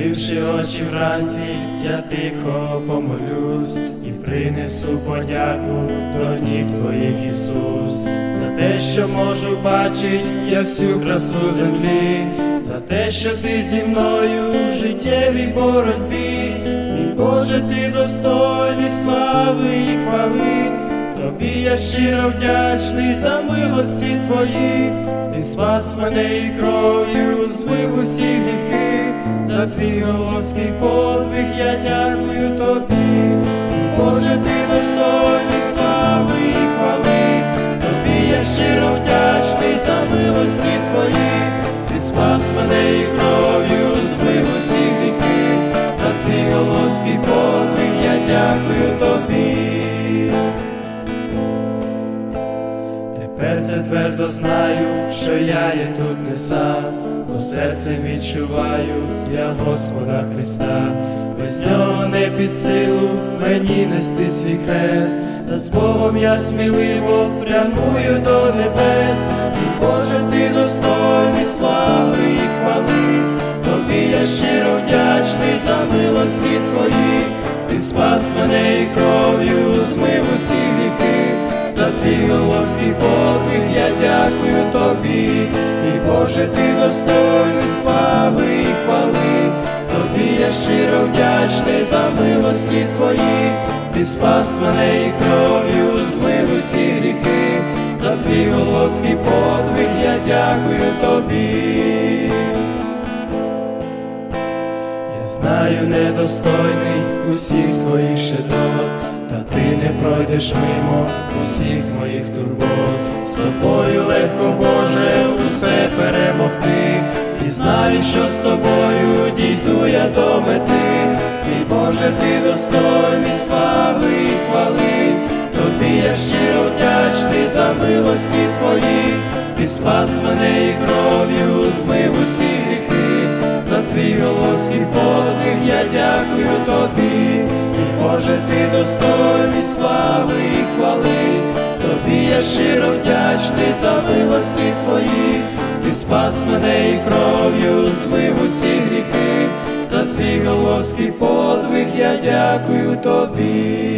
Відкривши очі вранці, я тихо помолюсь і принесу подяку до ніг твоїх Ісус, за те, що можу бачить я всю красу землі, за те, що ти зі мною в життєвій боротьбі, мій Боже, ти достойний слави і хвали. Тобі я щиро вдячний за милості твої, ти спас мене і кров'ю змив усі гріхи, за твій головський подвиг я дякую тобі, Боже, ти достойний слави і хвали, тобі я щиро вдячний за милості твої, ти спас мене і кров'ю змив усі гріхи, за твій головський подвиг я дякую тобі. Тепер це твердо знаю, що я є тут не сам, бо серцем відчуваю я Господа Христа, без нього не під силу мені нести свій хрест, та з Богом я сміливо прямую до небес, і Боже, ти достойний слави і хвали, тобі я щиро вдячний за милості твої, ти спас мене і кров'ю головський подвиг я дякую тобі, і Боже, ти достойний слави і хвали, тобі я щиро вдячний за милості твої, ти спас мене і кров'ю змив усі гріхи, за твій головський подвиг я дякую тобі. Я знаю, недостойний усіх твоїх щедрот, та ти не пройдеш мимо усіх моїх турбот. З тобою легко, Боже, усе перемогти, і знаю, що з тобою дійду я до мети, і Боже, ти достойний слави і хвали, тобі я щиро вдячний за милості твої, ти спас мене і кров'ю змив усі гріхи, за твій головський подвиг я дякую тобі, Боже, ти достойний слави і хвали, тобі я щиро вдячний за милості твої, ти спас мене і кров'ю змив усі гріхи, за твій головський подвиг я дякую тобі.